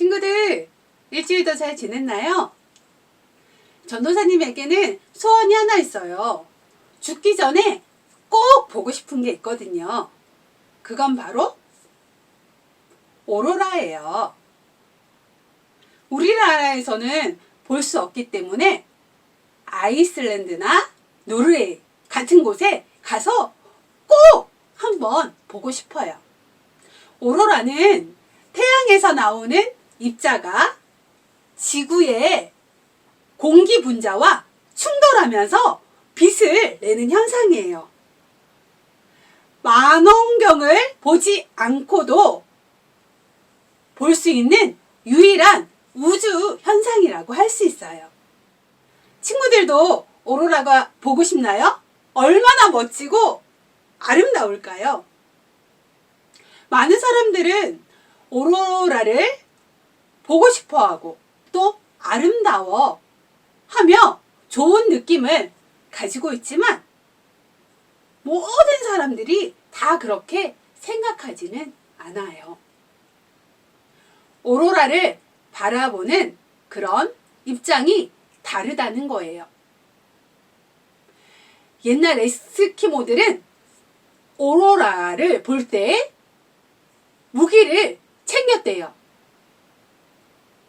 친구들도 잘 지냈나요? 전도사님에게는 소원이 하나 있어요. 죽기 전에 꼭 보고 싶은 게 있거든요. 그건 바로 오로라예요. 우리나라에서는 볼 수 없기 때문에 아이슬란드나 노르웨이 같은 곳에 가서 꼭 한번 보고 싶어요. 오로라는 태양에서 나오는 입자가 지구의 공기 분자와 충돌하면서 빛을 내는 현상이에요. 만원경을 보지 않고도 볼 수 있는 유일한 우주 현상이라고 할 수 있어요. 친구들도 오로라가 보고 싶나요? 얼마나 멋지고 아름다울까요? 많은 사람들은 오로라를 보고 싶어 하고 또 아름다워 하며 좋은 느낌을 가지고 있지만 모든 사람들이 다 그렇게 생각하지는 않아요. 오로라를 바라보는 그런 입장이 다르다는 거예요. 옛날 에스키모들은 오로라를 볼 때 무기를 챙겼대요.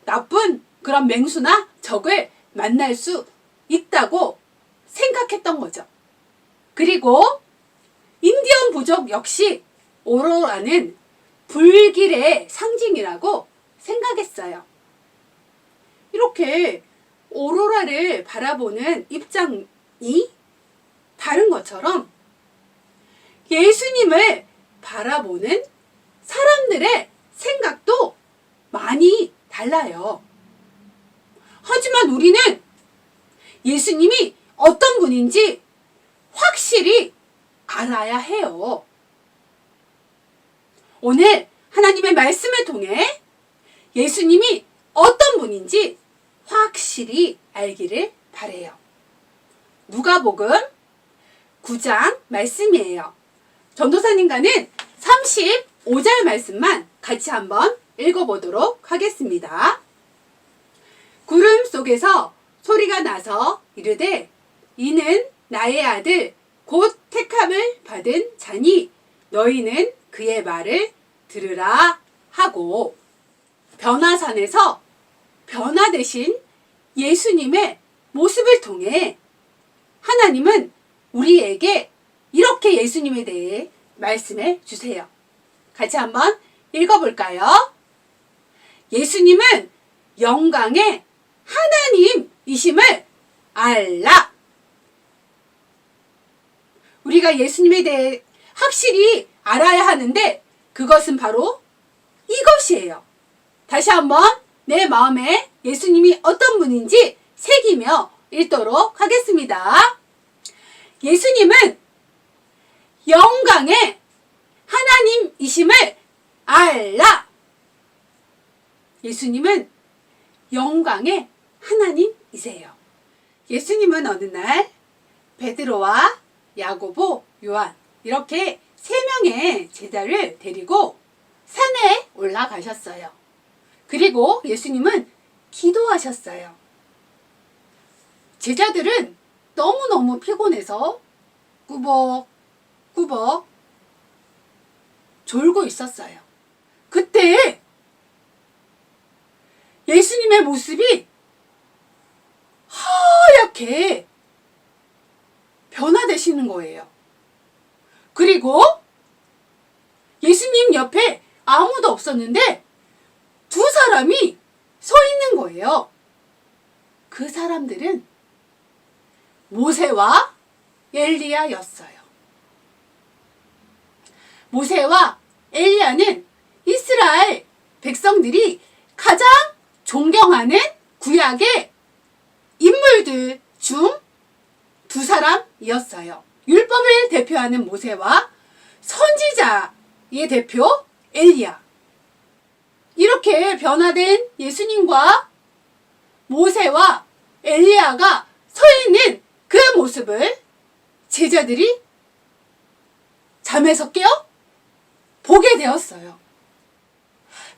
나쁜 그런 맹수나 적을 만날 수 있다고 생각했던 거죠. 그리고 인디언 부족 역시 오로라는 불길의 상징이라고 생각했어요. 이렇게 오로라를 바라보는 입장이 다른 것처럼 예수님을 바라보는 사람들의 생각도 많이 달라요. 하지만 우리는 예수님이 어떤 분인지 확실히 알아야 해요. 오늘 하나님의 말씀을 통해 예수님이 어떤 분인지 확실히 알기를 바래요. 누가복음 9장 말씀이에요. 전도사님과는 35절 말씀만 같이 한번 읽어보도록 하겠습니다. 구름 속에서 소리가 나서 이르되 이는 나의 아들 곧 택함을 받은 자니 너희는 그의 말을 들으라 하고 변화산에서 변화되신 예수님의 모습을 통해 하나님은 우리에게 이렇게 예수님에 대해 말씀해 주세요. 같이 한번 읽어볼까요? 예수님은 영광의 하나님이심을 알라. 우리가 예수님에 대해 확실히 알아야 하는데 그것은 바로 이것이에요. 다시 한번 내 마음에 예수님이 어떤 분인지 새기며 읽도록 하겠습니다. 예수님은 영광의 하나님이심을 알라. 예수님은 영광의 하나님이세요. 예수님은 어느 날 베드로와 야고보, 요한 이렇게 세 명의 제자를 데리고 산에 올라가셨어요. 그리고 예수님은 기도하셨어요. 제자들은 너무너무 피곤해서 꾸벅 꾸벅 졸고 있었어요. 그때 예수님의 모습이 하얗게 변화되시는 거예요. 그리고 예수님 옆에 아무도 없었는데 두 사람이 서 있는 거예요. 그 사람들은 모세와 엘리야였어요. 모세와 엘리야는 이스라엘 백성들이 가장 존경하는 구약의 인물들 중 두 사람이었어요. 율법을 대표하는 모세와 선지자의 대표 엘리야. 이렇게 변화된 예수님과 모세와 엘리야가 서 있는 그 모습을 제자들이 잠에서 깨어 보게 되었어요.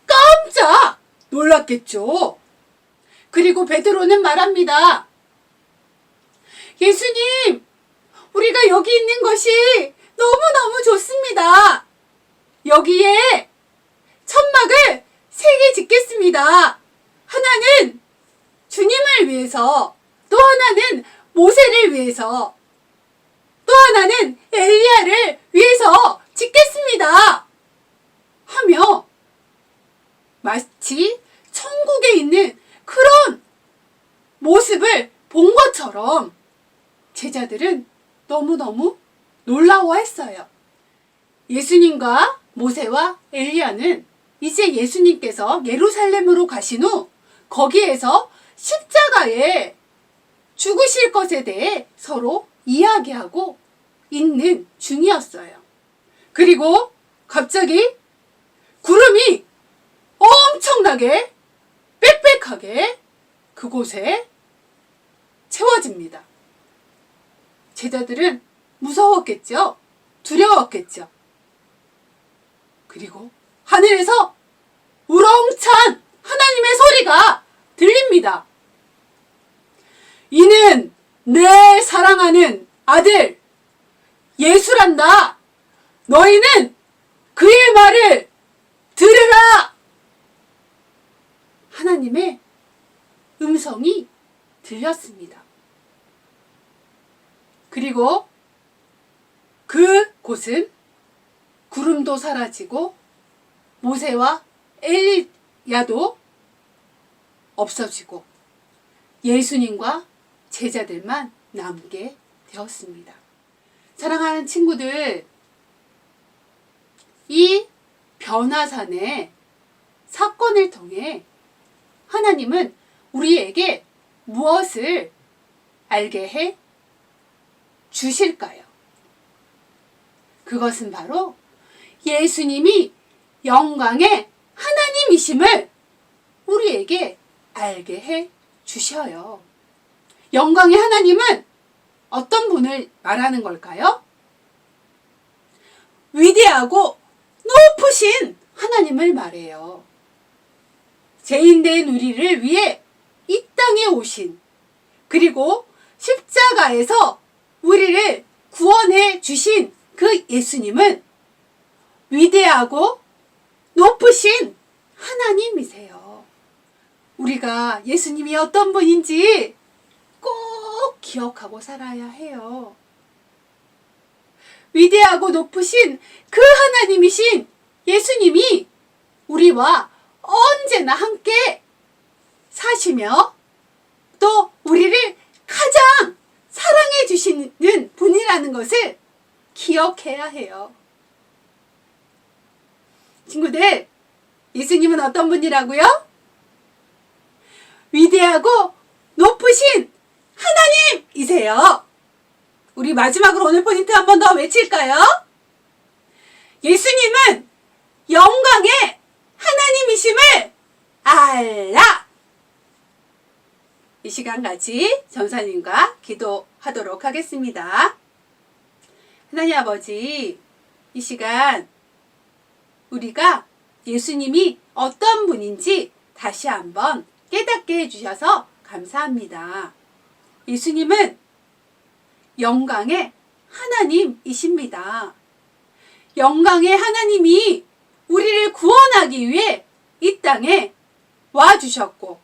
깜짝 놀랐겠죠. 그리고 베드로는 말합니다. 예수님, 우리가 여기 있는 것이 너무너무 좋습니다. 여기에 천막을 세 개 짓겠습니다. 하나는 주님을 위해서, 또 하나는 모세를 위해서, 또 하나는 엘리야를 위해서 짓겠습니다. 하며 마치 천국에 있는 그런 모습을 본 것처럼 제자들은 너무너무 놀라워했어요. 예수님과 모세와 엘리야는 이제 예수님께서 예루살렘으로 가신 후 거기에서 십자가에 죽으실 것에 대해 서로 이야기하고 있는 중이었어요. 그리고 갑자기 구름이 엄청나게 빽빽하게 그곳에 채워집니다. 제자들은 무서웠겠죠? 두려웠겠죠? 그리고 하늘에서 우렁찬 하나님의 소리가 들립니다. 이는 내 사랑하는 아들 예수란다. 너희는 그의 말을 들으라. 하나님의 음성이 들렸습니다. 그리고 그 곳은 구름도 사라지고 모세와 엘리야도 없어지고 예수님과 제자들만 남게 되었습니다. 사랑하는 친구들, 이 변화산의 사건을 통해 하나님은 우리에게 무엇을 알게 해 주실까요? 그것은 바로 예수님이 영광의 하나님이심을 우리에게 알게 해 주셔요. 영광의 하나님은 어떤 분을 말하는 걸까요? 위대하고 높으신 하나님을 말해요. 죄인된 우리를 위해 이 땅에 오신 그리고 십자가에서 우리를 구원해 주신 그 예수님은 위대하고 높으신 하나님이세요. 우리가 예수님이 어떤 분인지 꼭 기억하고 살아야 해요. 위대하고 높으신 그 하나님이신 예수님이 우리와 언제나 함께 사시며 또 우리를 가장 사랑해 주시는 분이라는 것을 기억해야 해요. 친구들, 예수님은 어떤 분이라고요? 위대하고 높으신 하나님이세요. 우리 마지막으로 오늘 포인트 한 번 더 외칠까요? 예수님은 영광의 하나님이심을 알라! 이 시간 같이 전사님과 기도하도록 하겠습니다. 하나님 아버지, 이 시간 우리가 예수님이 어떤 분인지 다시 한번 깨닫게 해주셔서 감사합니다. 예수님은 영광의 하나님이십니다. 영광의 하나님이 우리를 구원하기 위해 이 땅에 와 주셨고,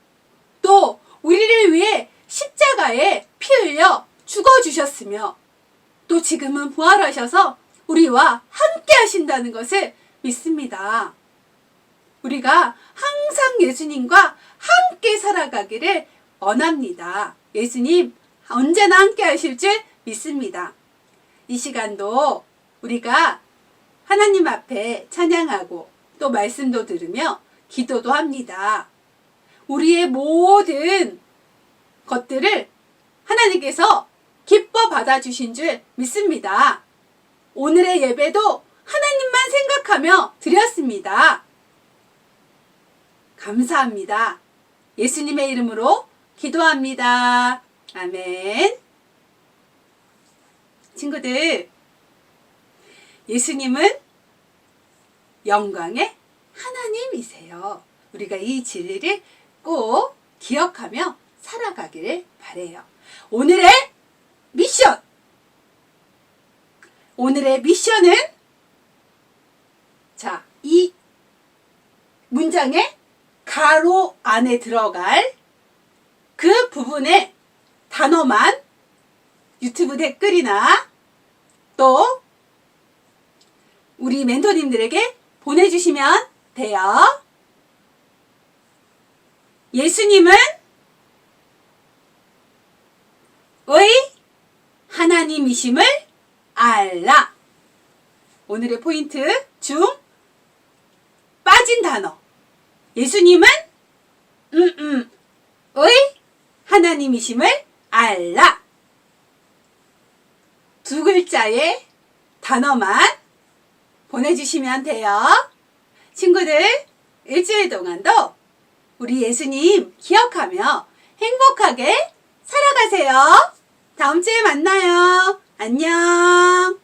또 우리를 위해 십자가에 피 흘려 죽어 주셨으며, 또 지금은 부활하셔서 우리와 함께 하신다는 것을 믿습니다. 우리가 항상 예수님과 함께 살아가기를 원합니다. 예수님 언제나 함께 하실 줄 믿습니다. 이 시간도 우리가 하나님 앞에 찬양하고 또 말씀도 들으며 기도도 합니다. 우리의 모든 것들을 하나님께서 기뻐 받아주신 줄 믿습니다. 오늘의 예배도 하나님만 생각하며 드렸습니다. 감사합니다. 예수님의 이름으로 기도합니다. 아멘. 친구들, 예수님은 영광의 하나님이세요. 우리가 이 진리를 꼭 기억하며 살아가기를 바래요. 오늘의 미션! 오늘의 미션은 자, 이 문장의 가로 안에 들어갈 그 부분의 단어만 유튜브 댓글이나 또 우리 멘토님들에게 보내주시면 돼요. 예수님은 의 하나님이심을 알라. 오늘의 포인트 중 빠진 단어. 예수님은 음, 음, 의 하나님이심을 알라. 두 글자의 단어만 보내주시면 돼요. 친구들, 일주일 동안도 우리 예수님 기억하며 행복하게 살아가세요. 다음 주에 만나요. 안녕.